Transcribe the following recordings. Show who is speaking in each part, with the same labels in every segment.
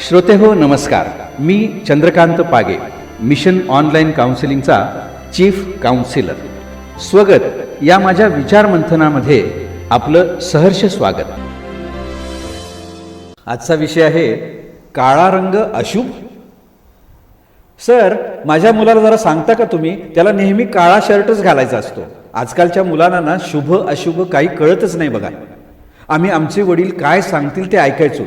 Speaker 1: श्रोते हो नमस्कार. मी चंद्रकांत पागे मिशन ऑनलाईन काउन्सिलिंगचा चीफ काउन्सिलर. स्वगत. या माझ्या विचारमंथनामध्ये आपलं सहर्ष स्वागत. आजचा विषय आहे काळा रंग अशुभ? सर माझ्या मुलाला जरा सांगता का तुम्ही? त्याला नेहमी काळा शर्टच घालायचा असतो. आजकालच्या मुलांना ना शुभ अशुभ काही कळतच नाही बघा. आम्ही आमचे वडील काय सांगतील ते ऐकायचो.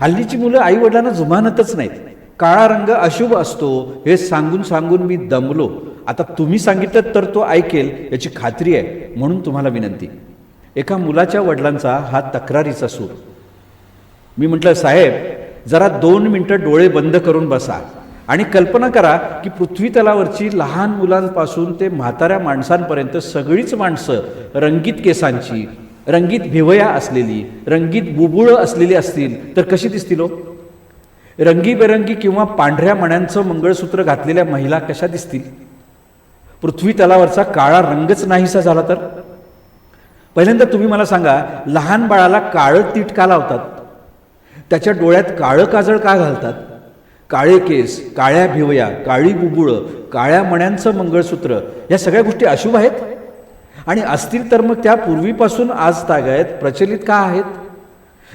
Speaker 1: हल्लीची मुलं आई वडिलांना जुमानतच नाहीत. काळा रंग अशुभ असतो हे सांगून सांगून मी दमलो. आता तुम्ही सांगितलं तर तो ऐकेल याची खात्री आहे म्हणून तुम्हाला विनंती. एका मुलाच्या वडिलांचा हा तक्रारीचा सूर. मी म्हटलं साहेब जरा दोन मिनटं डोळे बंद करून बसा आणि कल्पना करा की पृथ्वी तलावरची लहान मुलांपासून ते म्हाताऱ्या माणसांपर्यंत सगळीच माणसं रंगीत केसांची रंगीत भिवया असलेली रंगीत बुबुळं असलेली असतील तर कशी दिसतील हो? रंगीबेरंगी किंवा पांढऱ्या मण्यांचं मंगळसूत्र घातलेल्या महिला कशा दिसतील? पृथ्वी तलावरचा काळा रंगच नाहीसा झाला तर? पहिल्यांदा तुम्ही मला सांगा लहान बाळाला काळं तीट का लावतात? त्याच्या डोळ्यात काळं काजळ का घालतात? काळे केस काळ्या भिवया काळी बुबुळं काळ्या मण्यांचं मंगळसूत्र या सगळ्या गोष्टी अशुभ आहेत? आणि असतील तर मग त्या पूर्वीपासून आज तागायत प्रचलित का आहेत?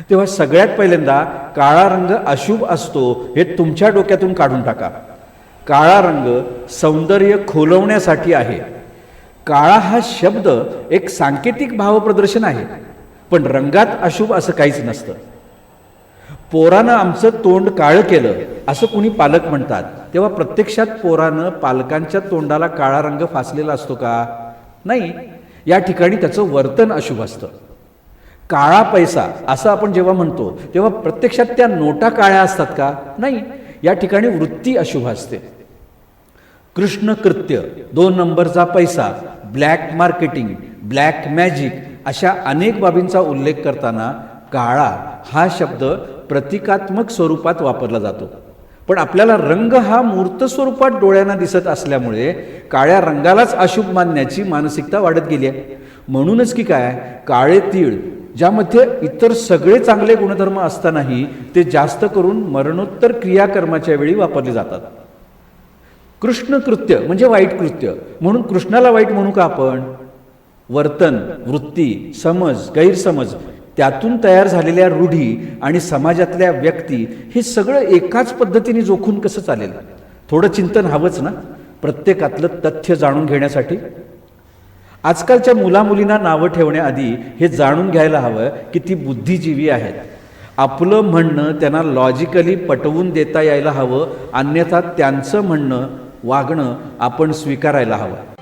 Speaker 1: तेव्हा सगळ्यात पहिल्यांदा काळा रंग अशुभ असतो हे तुमच्या डोक्यातून काढून टाका. काळा रंग सौंदर्य खोलवण्यासाठी आहे. काळा हा शब्द एक सांकेतिक भावप्रदर्शन आहे पण रंगात अशुभ असं काहीच नसतं. पोरानं आमचं तोंड काळं केलं असं कुणी पालक म्हणतात. तेव्हा प्रत्यक्षात पोरानं पालकांच्या तोंडाला काळा रंग फासलेला असतो का? नाही. या ठिकाणी त्याचं वर्तन अशुभ असतं. काळा पैसा असं आपण जेव्हा म्हणतो तेव्हा प्रत्यक्षात त्या नोटा काळ्या असतात का? नाही. या ठिकाणी वृत्ती अशुभ असते. कृष्ण कृत्य दोन नंबरचा पैसा ब्लॅक मार्केटिंग ब्लॅक मॅजिक अशा अनेक बाबींचा उल्लेख करताना काळा हा शब्द प्रतिकात्मक स्वरूपात वापरला जातो. पण आपल्याला रंग हा मूर्त स्वरूपात डोळ्यांना दिसत असल्यामुळे काळ्या रंगालाच अशुभ मानण्याची मानसिकता वाढत गेली आहे. म्हणूनच की काय काळे तीळ ज्यामध्ये इतर सगळे चांगले गुणधर्म असतानाही ते जास्त करून मरणोत्तर क्रियाकर्माच्या वेळी वापरले जातात. कृष्ण कृत्य म्हणजे वाईट कृत्य. म्हणून कृष्णाला वाईट म्हणू का आपण? वर्तन वृत्ती समज गैरसमज त्यातून तयार झालेल्या रूढी आणि समाजातल्या व्यक्ती हे सगळं एकाच पद्धतीने जोखून कसं चालेल? थोडं चिंतन हवंच ना? प्रत्येकातलं तथ्य जाणून घेण्यासाठी? आजकालच्या मुलामुलींना नावं ठेवण्याआधी हे जाणून घ्यायला हवं की ती बुद्धिजीवी आहेत. आपलं म्हणणं त्यांना लॉजिकली पटवून देता यायला हवं अन्यथा त्यांचं म्हणणं वागणं आपण स्वीकारायला हवं.